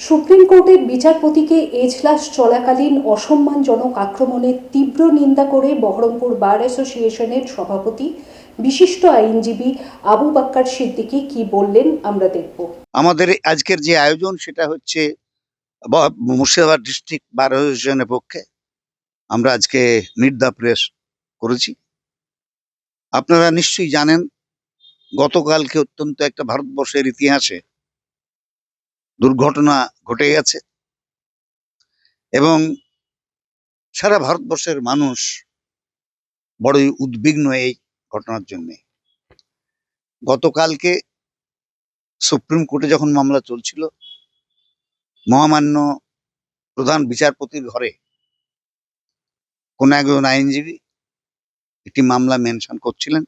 Supreme কোর্টের বিচারপতিকে এজলাস চলাকালীন অসম্মানজনক আক্রমণের তীব্র নিন্দা করে বহরমপুর বার অ্যাসোসিয়েশনের সভাপতি, বিশিষ্ট আইনজীবী আবু বাক্কার সিদ্দিকী কি বললেন আমরা দেখব। আমাদের আজকের যে আয়োজন সেটা হচ্ছে মুর্শিদাবাদ ডিস্ট্রিক্ট বার অ্যাসোসিয়েশনের পক্ষে আমরা আজকে দ্য প্রেস করেছি। আপনারা নিশ্চয়ই জানেন, গতকালকে অত্যন্ত একটা ভারতবর্ষের ইতিহাসে দুর্ঘটনা ঘটে গেছে। এবং সারা ভারতবর্ষের মানুষ বড়ই উদ্বিগ্ন এই ঘটনার জন্যে। গতকালকে সুপ্রিম কোর্টে যখন মামলা চলছিল, মহামান্য প্রধান বিচারপতির ঘরে কোন একজন আইনজীবী একটি মামলা মেনশন করছিলেন,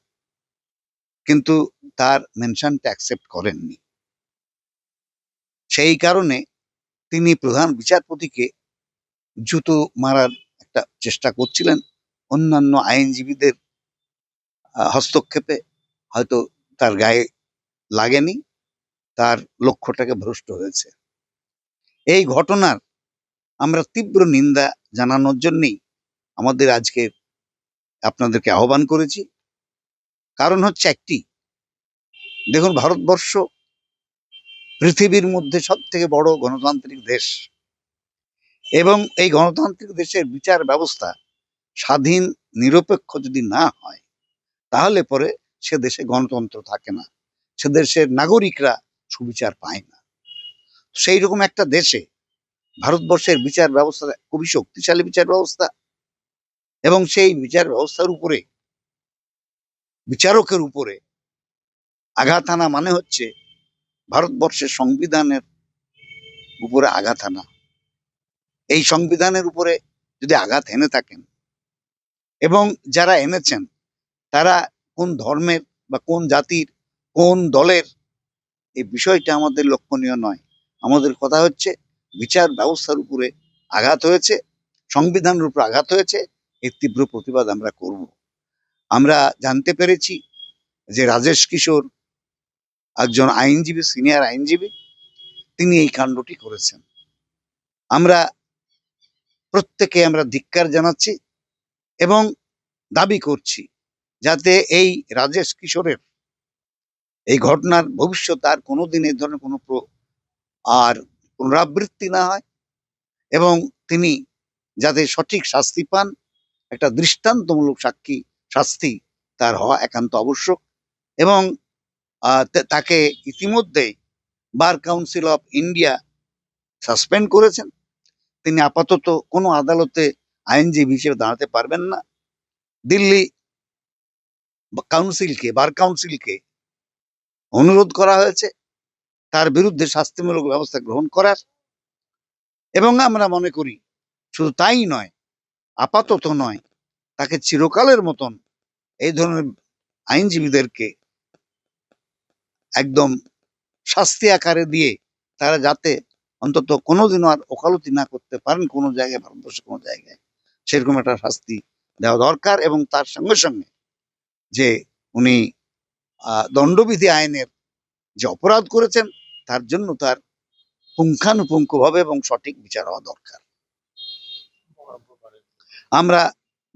কিন্তু তার মেনশনটা অ্যাকসেপ্ট করেননি। সেই কারণে তিনি প্রধান বিচারপতিকে জুতো মারার একটা চেষ্টা করছিলেন। অন্যান্য আইনজীবীদের হস্তক্ষেপে হয়তো তার গায়ে লাগেনি, তার লক্ষ্যটাকে ভ্রষ্ট হয়েছে। এই ঘটনার আমরা তীব্র নিন্দা জানানোর জন্যেই আমাদের আজকে আপনাদেরকে আহ্বান করেছি। কারণ হচ্ছে একটি, দেখুন ভারতবর্ষ পৃথিবীর মধ্যে সব থেকে বড় গণতান্ত্রিক দেশ। এবং এই গণতান্ত্রিক দেশের বিচার ব্যবস্থা স্বাধীন, নিরপেক্ষ যদি না হয়, তাহলে পরে সে দেশে গণতন্ত্র থাকে না। সে দেশের নাগরিকরা সুবিচার পায় না। সেই রকম একটা দেশে ভারতবর্ষের বিচার ব্যবস্থা খুবই শক্তিশালী বিচার ব্যবস্থা। এবং সেই বিচার ব্যবস্থার উপরে, বিচারকের উপরে আঘাত আনা মানে হচ্ছে ভারতবর্ষের সংবিধানের উপরে আঘাত আনা। এই সংবিধানের উপরে যদি আঘাত এনে থাকেন এবং যারা এনেছেন, তারা কোন ধর্মের বা কোন জাতির, কোন দলের, এই বিষয়টা আমাদের লক্ষণীয় নয়। আমাদের কথা হচ্ছে বিচার ব্যবস্থার উপরে আঘাত হয়েছে, সংবিধানের উপর আঘাত হয়েছে, এর তীব্র প্রতিবাদ আমরা করব। আমরা জানতে পেরেছি যে রাজেশ কিশোর একজন আইনজীবী, সিনিয়র আইনজীবী, তিনি এই কাণ্ডটি করেছেন। আমরা প্রত্যেকে আমরা ধিক্কার জানাচ্ছি এবং দাবি করছি যাতে এই রাজেশ কিশোরের এই ঘটনার ভবিষ্যৎ আর কোনোদিন এই ধরনের কোনো আর পুনরাবৃত্তি না হয় এবং তিনি যাতে সঠিক শাস্তি পান, একটা দৃষ্টান্তমূলক সাক্ষী, শাস্তি তার হওয়া একান্ত আবশ্যক এবং তাকে ইতিমধ্যেই Bar Council of India suspend করেছেন। তিনি আপাতত কোনো আদালতে আইনজীবী হিসেবে দাঁড়াতে পারবেন না। দিল্লি কাউন্সিলকে বার কাউন্সিলকে অনুরোধ করা হয়েছে। তার বিরুদ্ধে শাস্তিমূলক ব্যবস্থা গ্রহণ করার। এবং আমরা মনে করি, শুধু তাই নয়, আপাতত নয়, তাকে চিরকালের মতন এই ধরনের আইনজীবীদেরকে একদম শাস্তি আকারে দিয়ে তারা যাতে অন্তত কোনোদিনও আর ওকালতি না করতে পারেন কোনো জায়গায়, ভারতবর্ষে কোনো জায়গায়। সেরকম একটা শাস্তি দেওয়া দরকার এবং তার সঙ্গে সঙ্গে যে উনি দণ্ডবিধি আইনের যে অপরাধ করেছেন, তার জন্য তার পুঙ্খানুপুঙ্খভাবে এবং সঠিক বিচার হওয়া দরকার। আমরা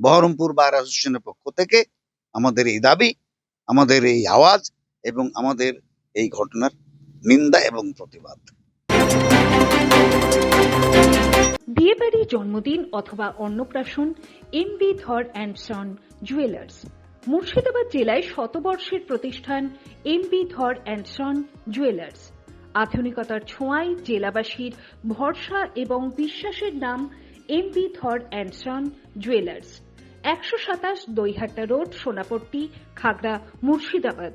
বহরমপুর বার অ্যাসোসিয়েশনের পক্ষ থেকে আমাদের এই দাবি, আমাদের এই আওয়াজ এবং আমাদের এই ঘটনার নিন্দা এবং প্রতিবাদ। বিয়েবাড়ি জন্মদিন অথবা অন্নপ্রাশন M B Dhar and son jewellers. Murshidabad জেলায় শতবর্ষের প্রতিষ্ঠান M B Dhar and son jewellers. আধুনিকতার ছোঁয়ায় জেলাবাসীর ভরসা এবং বিশ্বাসের নাম M B Dhar and son jewellers. একশো সাতাশ Doihatta road, Sonapatti, Khagra, Murshidabad.